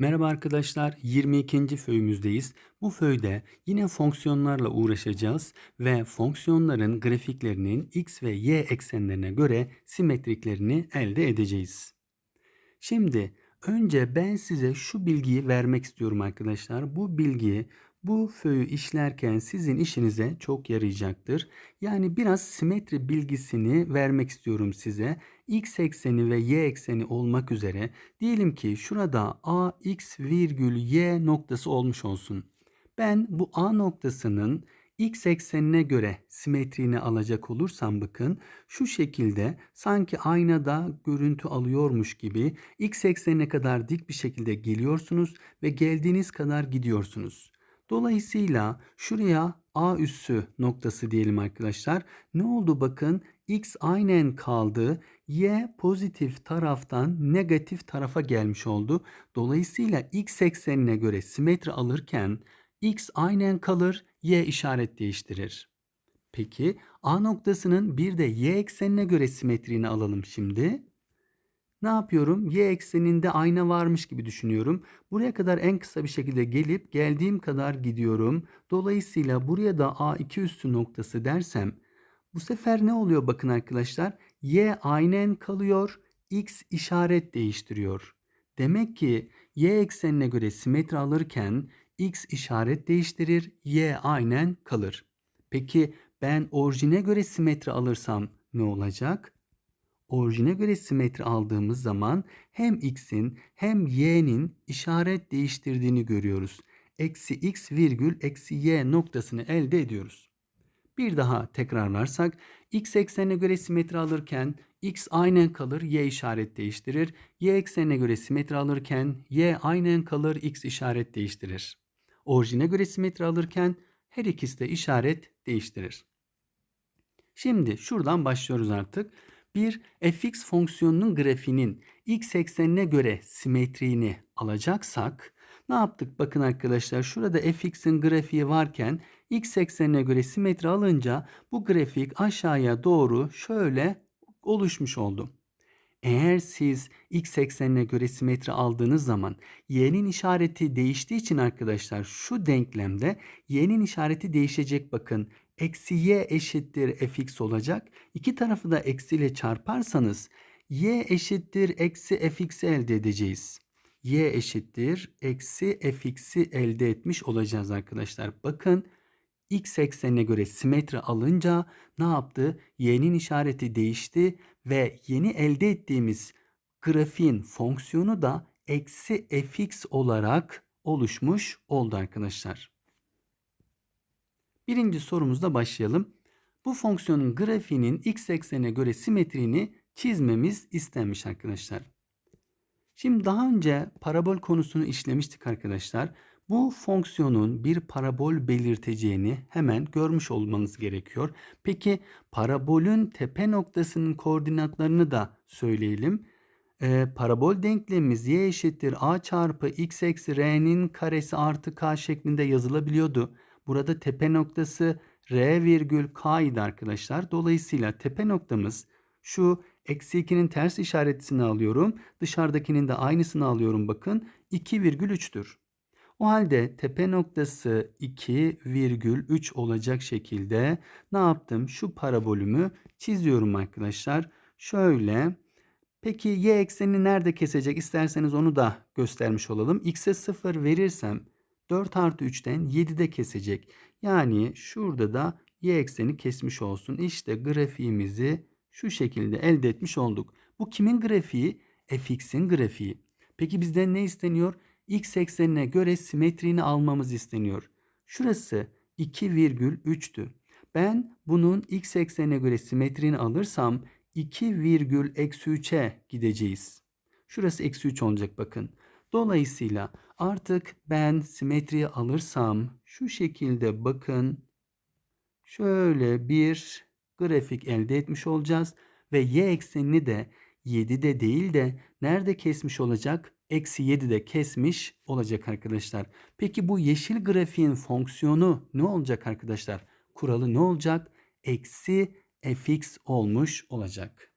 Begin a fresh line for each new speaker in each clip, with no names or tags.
Merhaba arkadaşlar, 22. föyümüzdeyiz. Bu föyde yine fonksiyonlarla uğraşacağız ve fonksiyonların grafiklerinin x ve y eksenlerine göre simetriklerini elde edeceğiz. Şimdi önce ben size şu bilgiyi vermek istiyorum arkadaşlar. Bu bilgi bu föyü işlerken sizin işinize çok yarayacaktır. Yani biraz simetri bilgisini vermek istiyorum size. X ekseni ve y ekseni olmak üzere diyelim ki şurada a x virgül y noktası olmuş olsun. Ben bu a noktasının x eksenine göre simetriğini alacak olursam bakın şu şekilde sanki aynada görüntü alıyormuş gibi x eksenine kadar dik bir şekilde geliyorsunuz ve geldiğiniz kadar gidiyorsunuz. Dolayısıyla şuraya A üssü noktası diyelim arkadaşlar. Ne oldu bakın X aynen kaldı. Y pozitif taraftan negatif tarafa gelmiş oldu. Dolayısıyla X eksenine göre simetri alırken X aynen kalır, Y işaret değiştirir. Peki A noktasının bir de Y eksenine göre simetriğini alalım şimdi. Ne yapıyorum? Y ekseninde ayna varmış gibi düşünüyorum. Buraya kadar en kısa bir şekilde gelip geldiğim kadar gidiyorum. Dolayısıyla buraya da A2 üstü noktası dersem bu sefer ne oluyor bakın arkadaşlar? Y aynen kalıyor. X işaret değiştiriyor. Demek ki Y eksenine göre simetri alırken X işaret değiştirir, Y aynen kalır. Peki ben orijine göre simetri alırsam ne olacak? orijine göre simetri aldığımız zaman hem x'in hem y'nin işaret değiştirdiğini görüyoruz. Eksi x virgül eksi y noktasını elde ediyoruz. Bir daha tekrarlarsak x eksenine göre simetri alırken x aynen kalır y işaret değiştirir. Y eksenine göre simetri alırken y aynen kalır x işaret değiştirir. Orijine göre simetri alırken her ikisi de işaret değiştirir. Şimdi şuradan başlıyoruz artık bir fx fonksiyonunun grafiğinin x eksenine göre simetriğini alacaksak ne yaptık? Bakın arkadaşlar şurada fx'in grafiği varken x eksenine göre simetri alınca bu grafik aşağıya doğru şöyle oluşmuş oldu. Eğer siz x eksenine göre simetri aldığınız zaman y'nin işareti değiştiği için arkadaşlar şu denklemde y'nin işareti değişecek bakın eksi y eşittir fx olacak. İki tarafı da eksiyle çarparsanız y eşittir eksi fx'i elde edeceğiz. y eşittir eksi fx'i elde etmiş olacağız arkadaşlar. Bakın x eksenine göre simetri alınca ne yaptı? y'nin işareti değişti ve yeni elde ettiğimiz grafiğin fonksiyonu da eksi fx olarak oluşmuş oldu arkadaşlar. Birinci sorumuzda başlayalım. Bu fonksiyonun grafiğinin x eksenine göre simetriğini çizmemiz istenmiş arkadaşlar. Şimdi daha önce parabol konusunu işlemiştik arkadaşlar. Bu fonksiyonun bir parabol belirteceğini hemen görmüş olmanız gerekiyor. Peki parabolün tepe noktasının koordinatlarını da söyleyelim. Ee, parabol denklemimiz y eşittir a çarpı x eksi r'nin karesi artı k şeklinde yazılabiliyordu. Burada tepe noktası R virgül K idi arkadaşlar. Dolayısıyla tepe noktamız şu eksi 2'nin ters işaretini alıyorum. Dışarıdakinin de aynısını alıyorum bakın. 2 virgül 3'tür. O halde tepe noktası 2 virgül 3 olacak şekilde ne yaptım? Şu parabolümü çiziyorum arkadaşlar. Şöyle Peki y eksenini nerede kesecek? İsterseniz onu da göstermiş olalım. X'e 0 verirsem 4 artı 3'ten 7'de kesecek. Yani şurada da y ekseni kesmiş olsun. İşte grafiğimizi şu şekilde elde etmiş olduk. Bu kimin grafiği? fx'in grafiği. Peki bizden ne isteniyor? X eksenine göre simetriğini almamız isteniyor. Şurası 2,3'tü. Ben bunun x eksenine göre simetriğini alırsam 2 virgül eksi 3'e gideceğiz. Şurası eksi 3 olacak bakın. Dolayısıyla artık ben simetriyi alırsam şu şekilde bakın şöyle bir grafik elde etmiş olacağız. Ve y eksenini de 7'de değil de nerede kesmiş olacak? Eksi 7'de kesmiş olacak arkadaşlar. Peki bu yeşil grafiğin fonksiyonu ne olacak arkadaşlar? Kuralı ne olacak? Eksi fx olmuş olacak.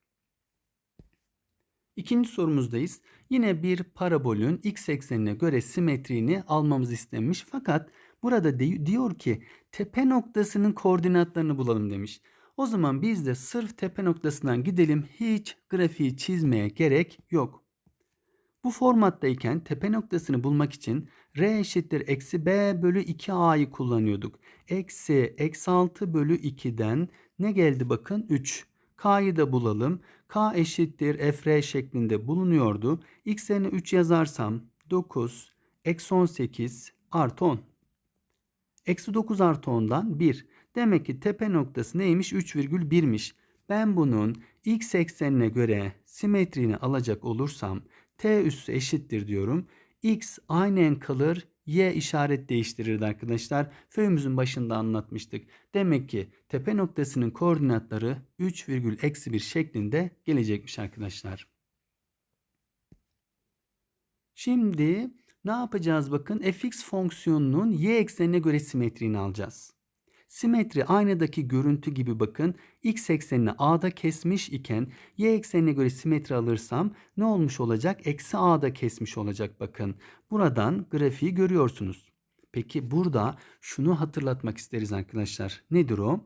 İkinci sorumuzdayız. Yine bir parabolün x eksenine göre simetriğini almamız istenmiş. Fakat burada de- diyor ki tepe noktasının koordinatlarını bulalım demiş. O zaman biz de sırf tepe noktasından gidelim. Hiç grafiği çizmeye gerek yok. Bu formattayken tepe noktasını bulmak için r eşittir eksi b bölü 2a'yı kullanıyorduk. Eksi eksi 6 bölü 2'den ne geldi bakın 3. K'yı da bulalım. K eşittir fr şeklinde bulunuyordu. X yerine 3 yazarsam 9 eksi 18 artı 10. Eksi 9 artı 10'dan 1. Demek ki tepe noktası neymiş? 3,1'miş. Ben bunun x eksenine göre simetriğini alacak olursam t üssü eşittir diyorum. x aynen kalır. Y işaret değiştirirdi arkadaşlar. Föyümüzün başında anlatmıştık. Demek ki tepe noktasının koordinatları 3,1 şeklinde gelecekmiş arkadaşlar. Şimdi ne yapacağız bakın fx fonksiyonunun y eksenine göre simetriğini alacağız. Simetri aynadaki görüntü gibi bakın x eksenini a'da kesmiş iken y eksenine göre simetri alırsam ne olmuş olacak? Eksi a'da kesmiş olacak bakın. Buradan grafiği görüyorsunuz. Peki burada şunu hatırlatmak isteriz arkadaşlar. Nedir o?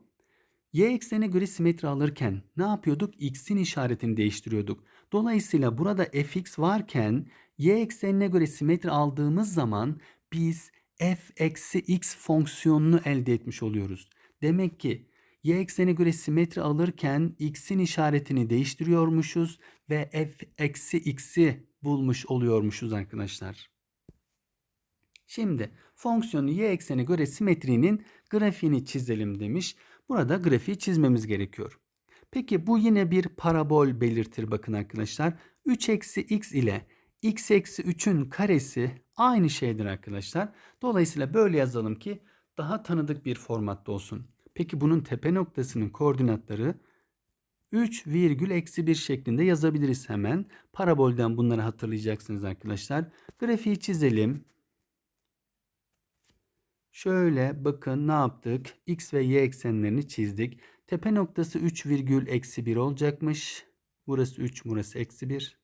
Y eksenine göre simetri alırken ne yapıyorduk? X'in işaretini değiştiriyorduk. Dolayısıyla burada fx varken y eksenine göre simetri aldığımız zaman biz f eksi x fonksiyonunu elde etmiş oluyoruz. Demek ki y eksenine göre simetri alırken x'in işaretini değiştiriyormuşuz ve f eksi x'i bulmuş oluyormuşuz arkadaşlar. Şimdi fonksiyonu y eksenine göre simetriğinin grafiğini çizelim demiş. Burada grafiği çizmemiz gerekiyor. Peki bu yine bir parabol belirtir bakın arkadaşlar. 3 eksi x ile x eksi 3'ün karesi aynı şeydir arkadaşlar. Dolayısıyla böyle yazalım ki daha tanıdık bir formatta olsun. Peki bunun tepe noktasının koordinatları 3 virgül eksi 1 şeklinde yazabiliriz hemen. Parabolden bunları hatırlayacaksınız arkadaşlar. Grafiği çizelim. Şöyle bakın ne yaptık? X ve Y eksenlerini çizdik. Tepe noktası 3 virgül eksi 1 olacakmış. Burası 3, burası eksi 1.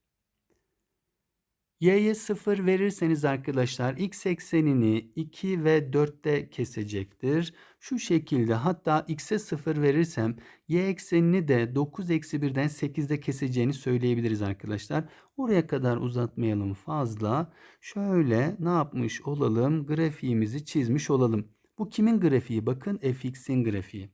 Y'ye 0 verirseniz arkadaşlar x eksenini 2 ve 4'te kesecektir. Şu şekilde hatta x'e 0 verirsem y eksenini de 9 eksi 1'den 8'de keseceğini söyleyebiliriz arkadaşlar. Oraya kadar uzatmayalım fazla. Şöyle ne yapmış olalım? Grafiğimizi çizmiş olalım. Bu kimin grafiği? Bakın fx'in grafiği.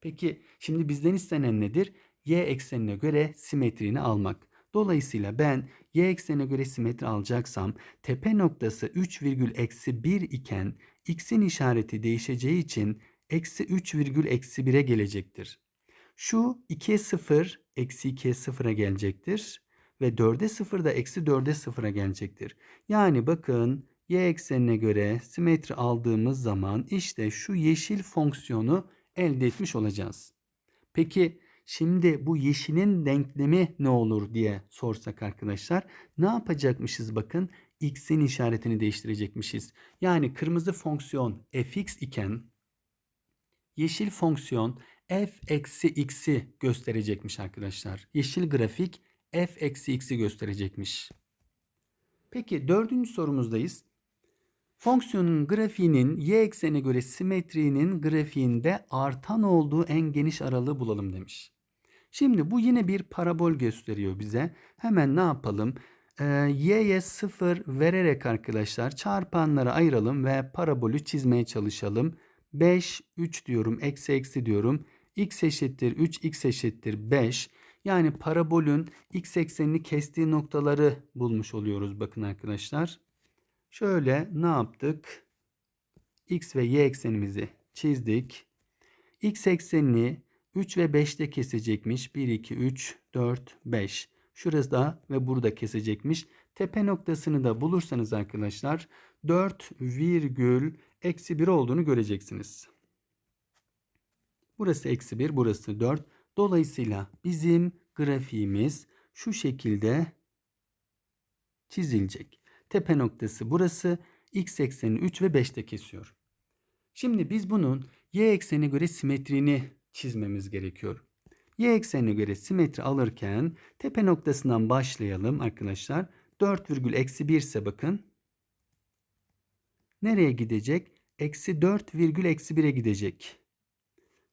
Peki şimdi bizden istenen nedir? Y eksenine göre simetriğini almak. Dolayısıyla ben y eksenine göre simetri alacaksam tepe noktası 3 virgül eksi 1 iken x'in işareti değişeceği için eksi 3 virgül eksi 1'e gelecektir. Şu 2'ye 0 eksi 2'ye 0'a gelecektir. Ve 4'e 0 da eksi 4'e 0'a gelecektir. Yani bakın y eksenine göre simetri aldığımız zaman işte şu yeşil fonksiyonu elde etmiş olacağız. Peki Şimdi bu yeşilin denklemi ne olur diye sorsak arkadaşlar. Ne yapacakmışız bakın. X'in işaretini değiştirecekmişiz. Yani kırmızı fonksiyon fx iken yeşil fonksiyon f eksi x'i gösterecekmiş arkadaşlar. Yeşil grafik f eksi x'i gösterecekmiş. Peki dördüncü sorumuzdayız. Fonksiyonun grafiğinin y eksenine göre simetriğinin grafiğinde artan olduğu en geniş aralığı bulalım demiş. Şimdi bu yine bir parabol gösteriyor bize. Hemen ne yapalım? Ee, y'ye 0 vererek arkadaşlar çarpanlara ayıralım ve parabolü çizmeye çalışalım. 5, 3 diyorum, eksi eksi diyorum. x eşittir 3, x eşittir 5. Yani parabolün x eksenini kestiği noktaları bulmuş oluyoruz bakın arkadaşlar. Şöyle ne yaptık? x ve y eksenimizi çizdik. x eksenini 3 ve 5'te kesecekmiş. 1, 2, 3, 4, 5. Şurası da ve burada kesecekmiş. Tepe noktasını da bulursanız arkadaşlar 4 virgül eksi 1 olduğunu göreceksiniz. Burası eksi 1, burası 4. Dolayısıyla bizim grafiğimiz şu şekilde çizilecek. Tepe noktası burası. X ekseni 3 ve 5'te kesiyor. Şimdi biz bunun y eksenine göre simetriğini çizmemiz gerekiyor. Y eksenine göre simetri alırken tepe noktasından başlayalım arkadaşlar. 4 virgül eksi 1 ise bakın. Nereye gidecek? Eksi 4 virgül eksi 1'e gidecek.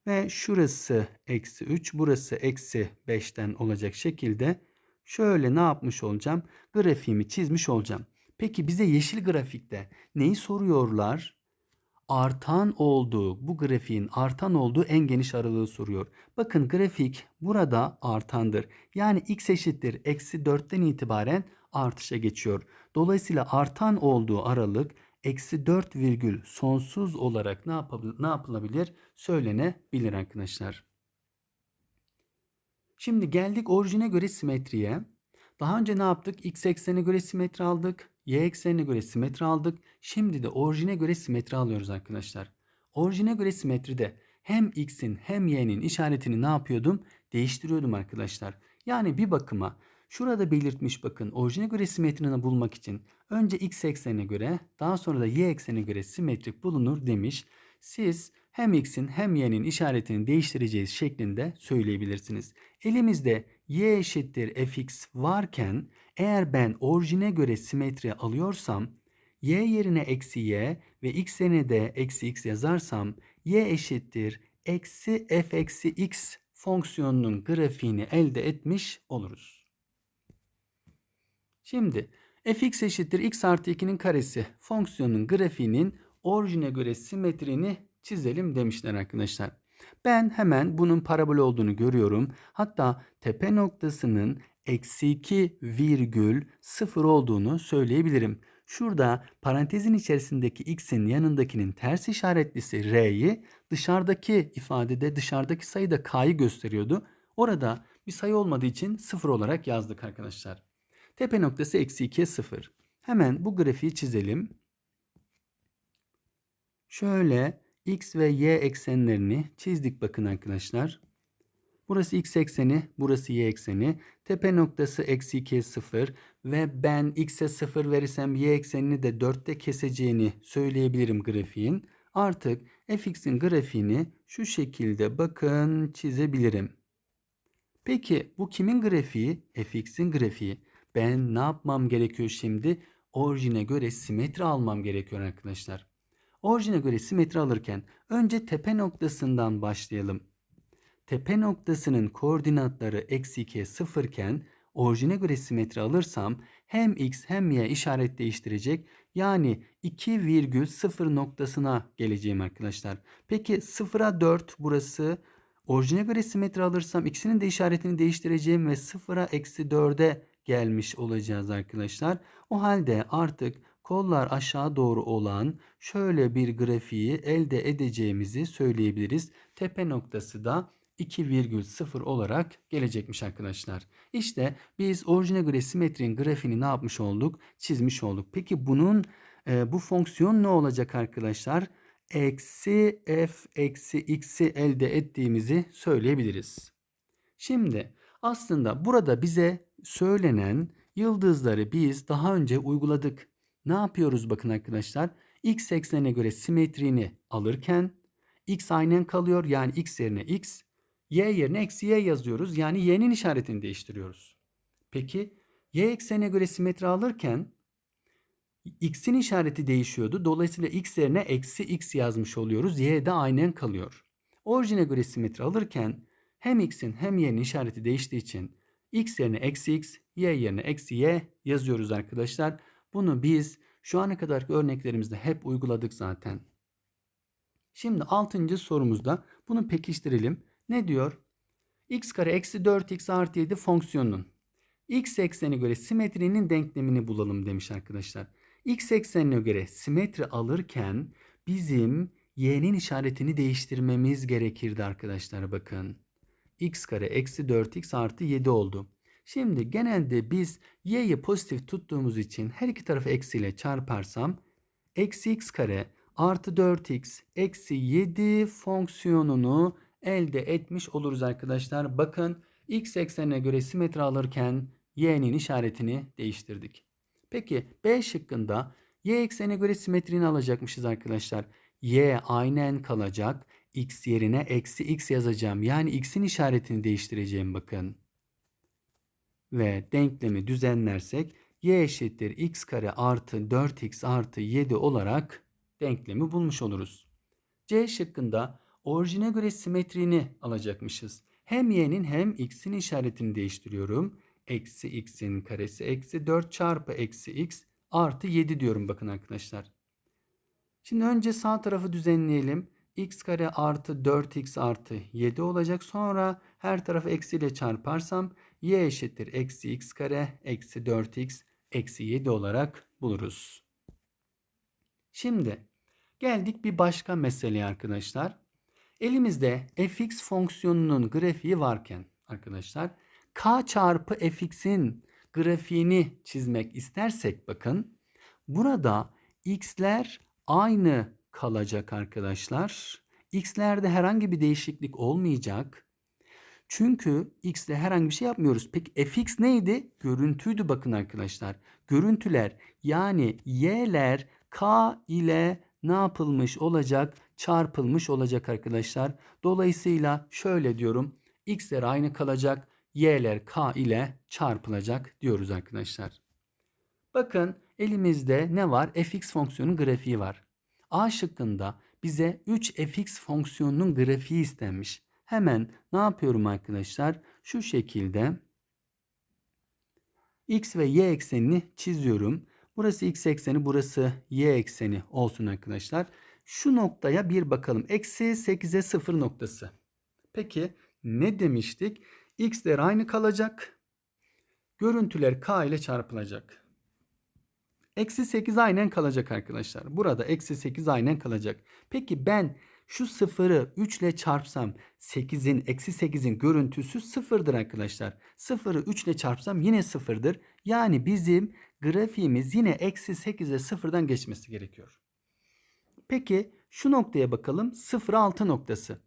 Ve şurası eksi 3, burası eksi 5'ten olacak şekilde şöyle ne yapmış olacağım? Grafiğimi çizmiş olacağım. Peki bize yeşil grafikte neyi soruyorlar? Artan olduğu, bu grafiğin artan olduğu en geniş aralığı soruyor. Bakın grafik burada artandır. Yani x eşittir eksi 4'ten itibaren artışa geçiyor. Dolayısıyla artan olduğu aralık eksi 4 virgül sonsuz olarak ne, ne yapılabilir? Söylenebilir arkadaşlar. Şimdi geldik orijine göre simetriye. Daha önce ne yaptık? X eksenine göre simetri aldık. Y eksenine göre simetri aldık. Şimdi de orijine göre simetri alıyoruz arkadaşlar. Orijine göre simetride hem x'in hem y'nin işaretini ne yapıyordum? Değiştiriyordum arkadaşlar. Yani bir bakıma şurada belirtmiş bakın orijine göre simetrini bulmak için önce x eksenine göre daha sonra da y eksenine göre simetrik bulunur demiş. Siz hem x'in hem y'nin işaretini değiştireceğiz şeklinde söyleyebilirsiniz. Elimizde y eşittir fx varken eğer ben orijine göre simetri alıyorsam y yerine eksi y ve x yerine de eksi x yazarsam y eşittir eksi f eksi x fonksiyonunun grafiğini elde etmiş oluruz. Şimdi fx eşittir x artı 2'nin karesi fonksiyonun grafiğinin orijine göre simetrini çizelim demişler arkadaşlar. Ben hemen bunun parabol olduğunu görüyorum. Hatta tepe noktasının eksi 2 virgül 0 olduğunu söyleyebilirim. Şurada parantezin içerisindeki x'in yanındakinin ters işaretlisi r'yi dışarıdaki ifadede dışarıdaki sayı da k'yı gösteriyordu. Orada bir sayı olmadığı için 0 olarak yazdık arkadaşlar. Tepe noktası eksi 2'ye 0. Hemen bu grafiği çizelim. Şöyle x ve y eksenlerini çizdik bakın arkadaşlar. Burası x ekseni, burası y ekseni. Tepe noktası eksi 2'ye 0 ve ben x'e 0 verirsem y eksenini de 4'te keseceğini söyleyebilirim grafiğin. Artık fx'in grafiğini şu şekilde bakın çizebilirim. Peki bu kimin grafiği? fx'in grafiği. Ben ne yapmam gerekiyor şimdi? Orijine göre simetri almam gerekiyor arkadaşlar. Orijine göre simetri alırken önce tepe noktasından başlayalım. Tepe noktasının koordinatları eksi 2'ye 0 iken orijine göre simetri alırsam hem x hem y işaret değiştirecek. Yani 2 virgül 0 noktasına geleceğim arkadaşlar. Peki 0'a 4 burası. Orijine göre simetri alırsam ikisinin de işaretini değiştireceğim ve 0'a eksi 4'e gelmiş olacağız arkadaşlar. O halde artık kollar aşağı doğru olan şöyle bir grafiği elde edeceğimizi söyleyebiliriz. Tepe noktası da 2,0 olarak gelecekmiş arkadaşlar. İşte biz orijine göre simetrinin grafiğini ne yapmış olduk? Çizmiş olduk. Peki bunun e, bu fonksiyon ne olacak arkadaşlar? Eksi f eksi x'i elde ettiğimizi söyleyebiliriz. Şimdi aslında burada bize söylenen yıldızları biz daha önce uyguladık. Ne yapıyoruz bakın arkadaşlar? X eksenine göre simetriğini alırken x aynen kalıyor. Yani x yerine x, y yerine eksi y yazıyoruz. Yani y'nin işaretini değiştiriyoruz. Peki y eksenine göre simetri alırken x'in işareti değişiyordu. Dolayısıyla x yerine eksi x yazmış oluyoruz. y de aynen kalıyor. Orijine göre simetri alırken hem x'in hem y'nin işareti değiştiği için x yerine eksi x, y yerine eksi y yazıyoruz arkadaşlar. Bunu biz şu ana kadarki örneklerimizde hep uyguladık zaten. Şimdi 6. sorumuzda bunu pekiştirelim. Ne diyor? x kare eksi 4x artı 7 fonksiyonunun x eksenine göre simetrinin denklemini bulalım demiş arkadaşlar. x eksenine göre simetri alırken bizim y'nin işaretini değiştirmemiz gerekirdi arkadaşlar bakın. x kare eksi 4x artı 7 oldu. Şimdi genelde biz y'yi pozitif tuttuğumuz için her iki tarafı eksiyle çarparsam eksi x kare artı 4x eksi 7 fonksiyonunu elde etmiş oluruz arkadaşlar. Bakın x eksenine göre simetri alırken y'nin işaretini değiştirdik. Peki B şıkkında y eksenine göre simetrini alacakmışız arkadaşlar. y aynen kalacak. x yerine eksi x yazacağım. Yani x'in işaretini değiştireceğim bakın. Ve denklemi düzenlersek y eşittir x kare artı 4x artı 7 olarak denklemi bulmuş oluruz. C şıkkında orijine göre simetriğini alacakmışız. Hem y'nin hem x'in işaretini değiştiriyorum. Eksi x'in karesi eksi 4 çarpı eksi x artı 7 diyorum bakın arkadaşlar. Şimdi önce sağ tarafı düzenleyelim. x kare artı 4x artı 7 olacak. Sonra her tarafı eksiyle çarparsam y eşittir eksi x kare eksi 4x eksi 7 olarak buluruz. Şimdi geldik bir başka meseleye arkadaşlar. Elimizde fx fonksiyonunun grafiği varken arkadaşlar k çarpı fx'in grafiğini çizmek istersek bakın burada x'ler aynı kalacak arkadaşlar. X'lerde herhangi bir değişiklik olmayacak. Çünkü x'de herhangi bir şey yapmıyoruz. Peki fx neydi? Görüntüydü bakın arkadaşlar. Görüntüler yani y'ler k ile ne yapılmış olacak? Çarpılmış olacak arkadaşlar. Dolayısıyla şöyle diyorum. x'ler aynı kalacak. y'ler k ile çarpılacak diyoruz arkadaşlar. Bakın elimizde ne var? fx fonksiyonun grafiği var. A şıkkında bize 3fx fonksiyonunun grafiği istenmiş. Hemen ne yapıyorum arkadaşlar? Şu şekilde x ve y eksenini çiziyorum. Burası x ekseni, burası y ekseni olsun arkadaşlar. Şu noktaya bir bakalım. Eksi 8'e 0 noktası. Peki ne demiştik? x'ler aynı kalacak. Görüntüler k ile çarpılacak. Eksi 8 aynen kalacak arkadaşlar. Burada eksi 8 aynen kalacak. Peki ben şu sıfırı 3 ile çarpsam 8'in eksi 8'in görüntüsü sıfırdır arkadaşlar. Sıfırı 3 ile çarpsam yine sıfırdır. Yani bizim grafiğimiz yine eksi 8'e sıfırdan geçmesi gerekiyor. Peki şu noktaya bakalım 0 6 noktası.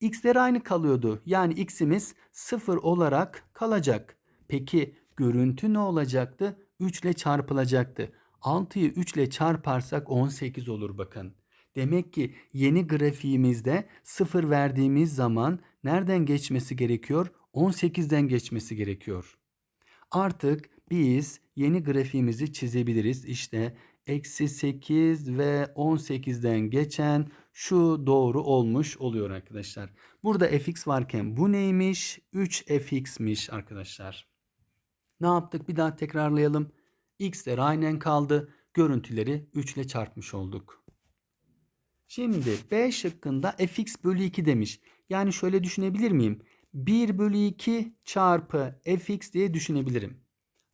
X'ler aynı kalıyordu. Yani x'imiz 0 olarak kalacak. Peki görüntü ne olacaktı? 3 ile çarpılacaktı. 6'yı 3 ile çarparsak 18 olur bakın. Demek ki yeni grafiğimizde 0 verdiğimiz zaman nereden geçmesi gerekiyor? 18'den geçmesi gerekiyor. Artık biz yeni grafiğimizi çizebiliriz. İşte eksi 8 ve 18'den geçen şu doğru olmuş oluyor arkadaşlar. Burada fx varken bu neymiş? 3fx'miş arkadaşlar. Ne yaptık? Bir daha tekrarlayalım. x'ler aynen kaldı. Görüntüleri 3 ile çarpmış olduk. Şimdi B şıkkında fx bölü 2 demiş. Yani şöyle düşünebilir miyim? 1 bölü 2 çarpı fx diye düşünebilirim.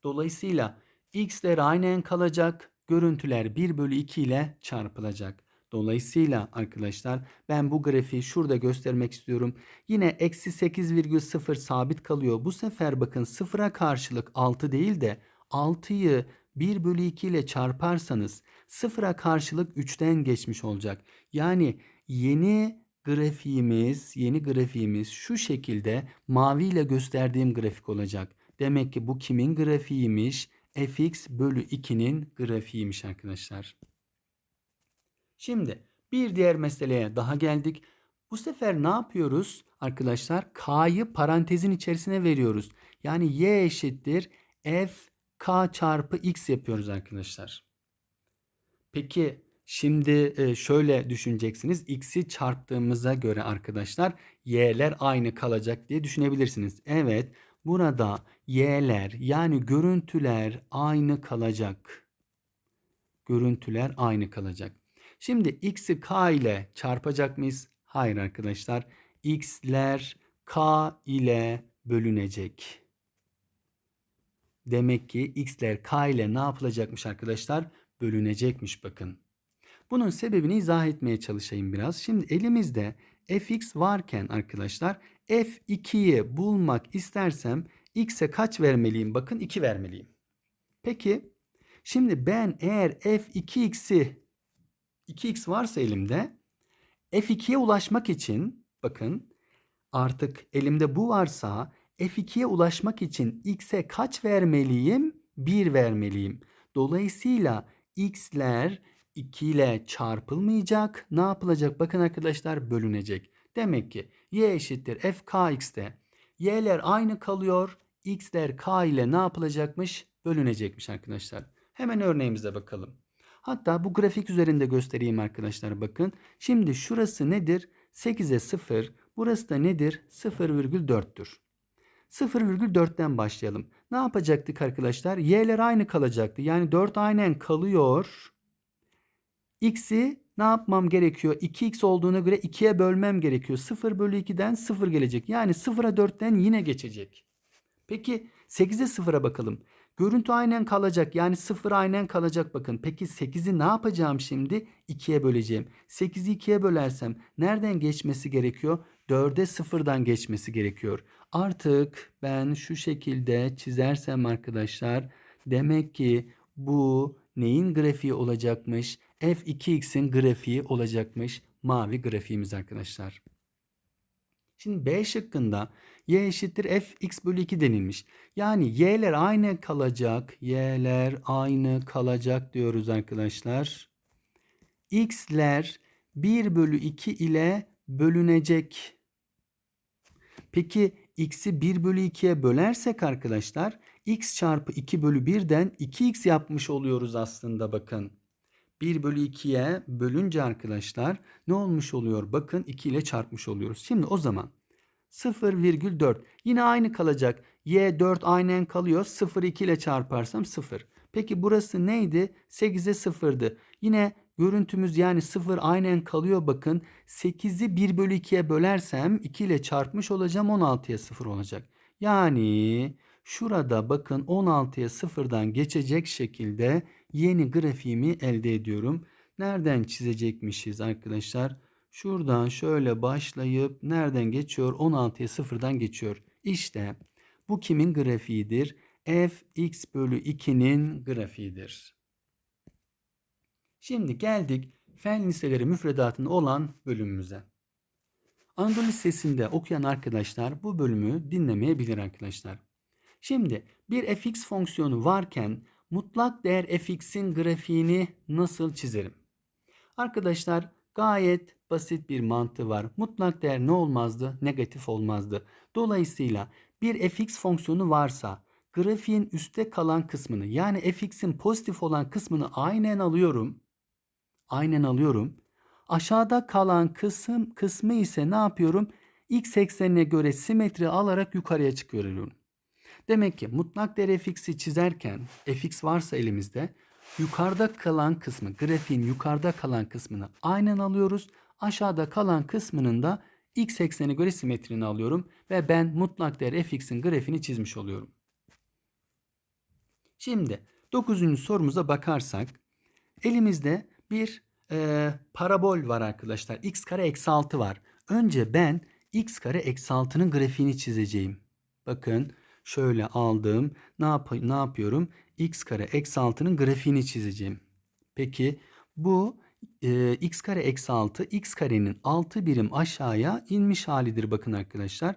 Dolayısıyla x'ler aynen kalacak. Görüntüler 1 bölü 2 ile çarpılacak. Dolayısıyla arkadaşlar ben bu grafiği şurada göstermek istiyorum. Yine eksi 8,0 sabit kalıyor. Bu sefer bakın sıfıra karşılık 6 değil de 6'yı 1 bölü 2 ile çarparsanız sıfıra karşılık 3'ten geçmiş olacak. Yani yeni grafiğimiz, yeni grafiğimiz şu şekilde mavi ile gösterdiğim grafik olacak. Demek ki bu kimin grafiğiymiş? fx bölü 2'nin grafiğiymiş arkadaşlar. Şimdi bir diğer meseleye daha geldik. Bu sefer ne yapıyoruz arkadaşlar? K'yı parantezin içerisine veriyoruz. Yani y eşittir f k çarpı x yapıyoruz arkadaşlar. Peki şimdi e, şöyle düşüneceksiniz. X'i çarptığımıza göre arkadaşlar y'ler aynı kalacak diye düşünebilirsiniz. Evet burada y'ler yani görüntüler aynı kalacak. Görüntüler aynı kalacak. Şimdi x'i k ile çarpacak mıyız? Hayır arkadaşlar. x'ler k ile bölünecek. Demek ki x'ler k ile ne yapılacakmış arkadaşlar? Bölünecekmiş bakın. Bunun sebebini izah etmeye çalışayım biraz. Şimdi elimizde fx varken arkadaşlar f2'yi bulmak istersem x'e kaç vermeliyim? Bakın 2 vermeliyim. Peki şimdi ben eğer f2x'i 2x varsa elimde f2'ye ulaşmak için bakın artık elimde bu varsa f2'ye ulaşmak için x'e kaç vermeliyim? 1 vermeliyim. Dolayısıyla x'ler 2 ile çarpılmayacak. Ne yapılacak? Bakın arkadaşlar bölünecek. Demek ki y eşittir f kx'te y'ler aynı kalıyor. x'ler k ile ne yapılacakmış? Bölünecekmiş arkadaşlar. Hemen örneğimize bakalım. Hatta bu grafik üzerinde göstereyim arkadaşlar bakın. Şimdi şurası nedir? 8'e 0. Burası da nedir? 0,4'tür. 0,4'ten başlayalım. Ne yapacaktık arkadaşlar? Y'ler aynı kalacaktı. Yani 4 aynen kalıyor. X'i ne yapmam gerekiyor? 2x olduğuna göre 2'ye bölmem gerekiyor. 0 bölü 2'den 0 gelecek. Yani 0'a 4'ten yine geçecek. Peki 8'e 0'a bakalım. Görüntü aynen kalacak. Yani 0 aynen kalacak bakın. Peki 8'i ne yapacağım şimdi? 2'ye böleceğim. 8'i 2'ye bölersem nereden geçmesi gerekiyor? 4'e 0'dan geçmesi gerekiyor. Artık ben şu şekilde çizersem arkadaşlar demek ki bu neyin grafiği olacakmış? F2x'in grafiği olacakmış. Mavi grafiğimiz arkadaşlar. Şimdi B şıkkında y eşittir fx bölü 2 denilmiş. Yani y'ler aynı kalacak. Y'ler aynı kalacak diyoruz arkadaşlar. x'ler 1 bölü 2 ile bölünecek. Peki x'i 1 bölü 2'ye bölersek arkadaşlar x çarpı 2 bölü 1'den 2x yapmış oluyoruz aslında bakın. 1 bölü 2'ye bölünce arkadaşlar ne olmuş oluyor? Bakın 2 ile çarpmış oluyoruz. Şimdi o zaman 0,4 yine aynı kalacak. Y 4 aynen kalıyor. 0 2 ile çarparsam 0. Peki burası neydi? 8'e 0'dı. Yine görüntümüz yani 0 aynen kalıyor bakın. 8'i 1 bölü 2'ye bölersem 2 ile çarpmış olacağım 16'ya 0 olacak. Yani şurada bakın 16'ya 0'dan geçecek şekilde yeni grafiğimi elde ediyorum. Nereden çizecekmişiz arkadaşlar? Şuradan şöyle başlayıp nereden geçiyor? 16'ya 0'dan geçiyor. İşte bu kimin grafiğidir? fx bölü 2'nin grafiğidir. Şimdi geldik fen liseleri müfredatında olan bölümümüze. Anadolu Lisesi'nde okuyan arkadaşlar bu bölümü dinlemeyebilir arkadaşlar. Şimdi bir fx fonksiyonu varken mutlak değer fx'in grafiğini nasıl çizerim? Arkadaşlar gayet basit bir mantığı var. Mutlak değer ne olmazdı? Negatif olmazdı. Dolayısıyla bir fx fonksiyonu varsa grafiğin üstte kalan kısmını yani fx'in pozitif olan kısmını aynen alıyorum. Aynen alıyorum. Aşağıda kalan kısım kısmı ise ne yapıyorum? X eksenine göre simetri alarak yukarıya çıkıyorum. Demek ki mutlak değer fx'i çizerken fx varsa elimizde yukarıda kalan kısmı grafiğin yukarıda kalan kısmını aynen alıyoruz. Aşağıda kalan kısmının da x eksenine göre simetrini alıyorum ve ben mutlak değer fx'in grafiğini çizmiş oluyorum. Şimdi 9. sorumuza bakarsak elimizde bir e, parabol var arkadaşlar. x kare eksi 6 var. Önce ben x kare eksi 6'nın grafiğini çizeceğim. Bakın şöyle aldım. Ne, yap ne yapıyorum? x kare eksi 6'nın grafiğini çizeceğim. Peki bu e, x kare eksi 6 x karenin 6 birim aşağıya inmiş halidir bakın arkadaşlar.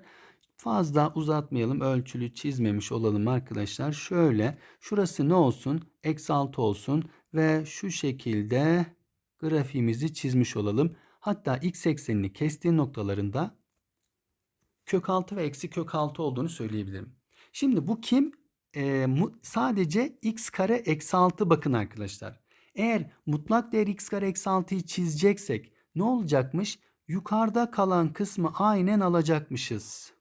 Fazla uzatmayalım ölçülü çizmemiş olalım arkadaşlar. Şöyle şurası ne olsun? Eksi 6 olsun ve şu şekilde grafiğimizi çizmiş olalım. Hatta x eksenini kestiği noktalarında kök 6 ve eksi kök 6 olduğunu söyleyebilirim. Şimdi bu kim? Ee, sadece x kare eksi 6 bakın arkadaşlar. Eğer mutlak değer x kare eksi 6'yı çizeceksek ne olacakmış? Yukarıda kalan kısmı aynen alacakmışız.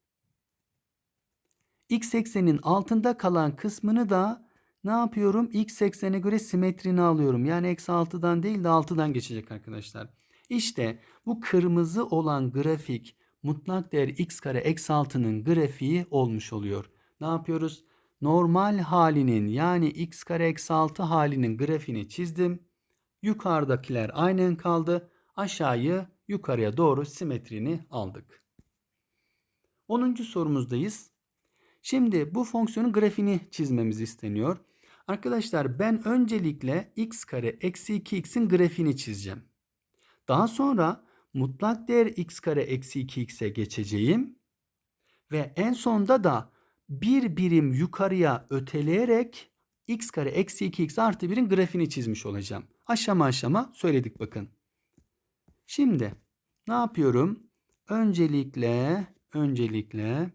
X eksenin altında kalan kısmını da ne yapıyorum? X eksene göre simetrini alıyorum. Yani eksi 6'dan değil de 6'dan geçecek arkadaşlar. İşte bu kırmızı olan grafik mutlak değer x kare eksi 6'nın grafiği olmuş oluyor. Ne yapıyoruz? Normal halinin yani x kare eksi 6 halinin grafiğini çizdim. Yukarıdakiler aynen kaldı. Aşağıyı yukarıya doğru simetrini aldık. 10. sorumuzdayız. Şimdi bu fonksiyonun grafiğini çizmemiz isteniyor. Arkadaşlar ben öncelikle x kare eksi 2x'in grafiğini çizeceğim. Daha sonra mutlak değer x kare eksi 2x'e geçeceğim. Ve en sonda da bir birim yukarıya öteleyerek x kare eksi 2x artı 1'in grafiğini çizmiş olacağım. Aşama aşama söyledik bakın. Şimdi ne yapıyorum? Öncelikle öncelikle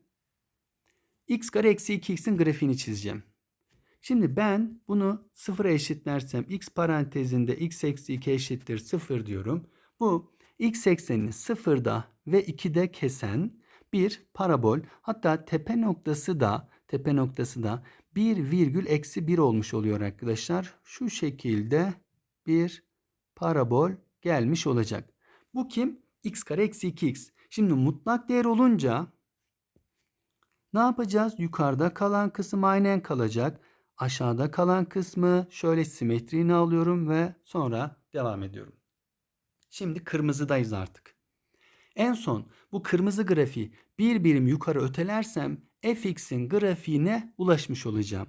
x kare eksi 2x'in grafiğini çizeceğim. Şimdi ben bunu sıfıra eşitlersem x parantezinde x eksi 2 eşittir 0 diyorum. Bu x eksenini sıfırda ve 2'de kesen bir parabol. Hatta tepe noktası da tepe noktası da 1 virgül eksi 1 olmuş oluyor arkadaşlar. Şu şekilde bir parabol gelmiş olacak. Bu kim? x kare eksi 2x. Şimdi mutlak değer olunca ne yapacağız? Yukarıda kalan kısım aynen kalacak. Aşağıda kalan kısmı şöyle simetriğini alıyorum ve sonra devam ediyorum. Şimdi kırmızıdayız artık. En son bu kırmızı grafiği bir birim yukarı ötelersem fx'in grafiğine ulaşmış olacağım.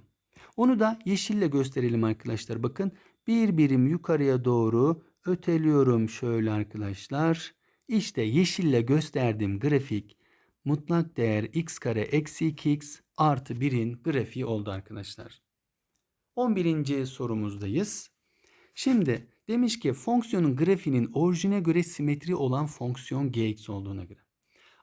Onu da yeşille gösterelim arkadaşlar. Bakın bir birim yukarıya doğru öteliyorum şöyle arkadaşlar. İşte yeşille gösterdiğim grafik mutlak değer x kare eksi 2x artı 1'in grafiği oldu arkadaşlar. 11. sorumuzdayız. Şimdi demiş ki fonksiyonun grafiğinin orijine göre simetri olan fonksiyon gx olduğuna göre.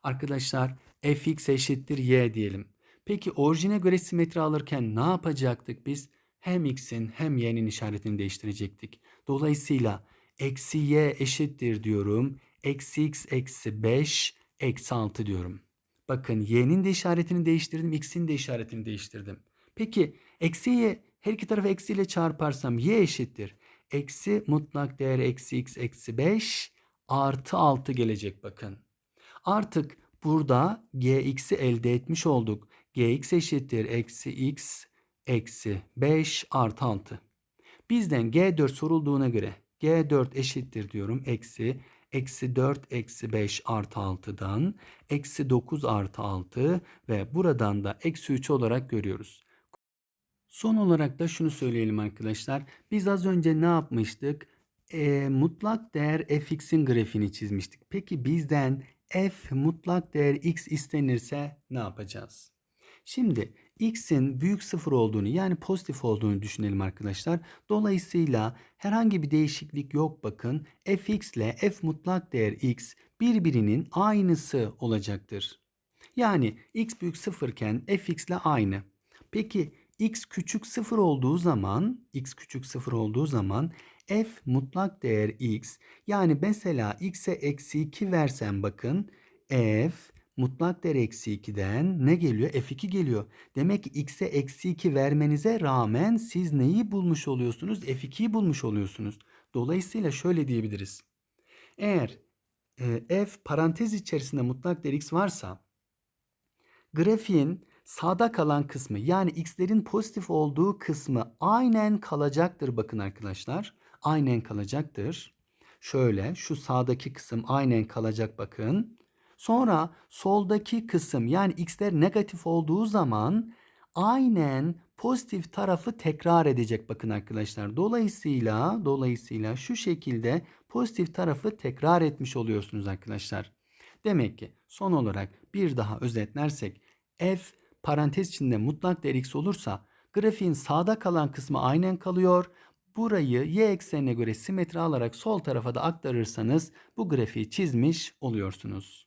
Arkadaşlar fx eşittir y diyelim. Peki orijine göre simetri alırken ne yapacaktık biz? Hem x'in hem y'nin işaretini değiştirecektik. Dolayısıyla eksi y eşittir diyorum. Eksi x eksi 5 eksi 6 diyorum. Bakın y'nin de işaretini değiştirdim. x'in de işaretini değiştirdim. Peki eksi y her iki tarafı eksiyle çarparsam y eşittir. Eksi mutlak değer eksi x eksi 5 artı 6 gelecek bakın. Artık burada gx'i elde etmiş olduk. gx eşittir eksi x eksi 5 artı 6. Bizden g4 sorulduğuna göre g4 eşittir diyorum. Eksi eksi 4 eksi 5 artı 6'dan eksi 9 artı 6 ve buradan da eksi 3 olarak görüyoruz. Son olarak da şunu söyleyelim arkadaşlar. Biz az önce ne yapmıştık? E, mutlak değer fx'in grafiğini çizmiştik. Peki bizden f mutlak değer x istenirse ne yapacağız? Şimdi x'in büyük sıfır olduğunu yani pozitif olduğunu düşünelim arkadaşlar. Dolayısıyla herhangi bir değişiklik yok bakın. fx ile f mutlak değer x birbirinin aynısı olacaktır. Yani x büyük sıfırken fx ile aynı. Peki x küçük sıfır olduğu zaman x küçük sıfır olduğu zaman f mutlak değer x yani mesela x'e eksi 2 versem bakın f mutlak değer eksi 2'den ne geliyor? f2 geliyor. Demek ki x'e eksi 2 vermenize rağmen siz neyi bulmuş oluyorsunuz? f2'yi bulmuş oluyorsunuz. Dolayısıyla şöyle diyebiliriz. Eğer e, f parantez içerisinde mutlak değer x varsa grafiğin sağda kalan kısmı yani x'lerin pozitif olduğu kısmı aynen kalacaktır bakın arkadaşlar. Aynen kalacaktır. Şöyle şu sağdaki kısım aynen kalacak bakın. Sonra soldaki kısım yani x'ler negatif olduğu zaman aynen pozitif tarafı tekrar edecek bakın arkadaşlar. Dolayısıyla dolayısıyla şu şekilde pozitif tarafı tekrar etmiş oluyorsunuz arkadaşlar. Demek ki son olarak bir daha özetlersek f parantez içinde mutlak değer x olursa grafiğin sağda kalan kısmı aynen kalıyor. Burayı y eksenine göre simetri alarak sol tarafa da aktarırsanız bu grafiği çizmiş oluyorsunuz.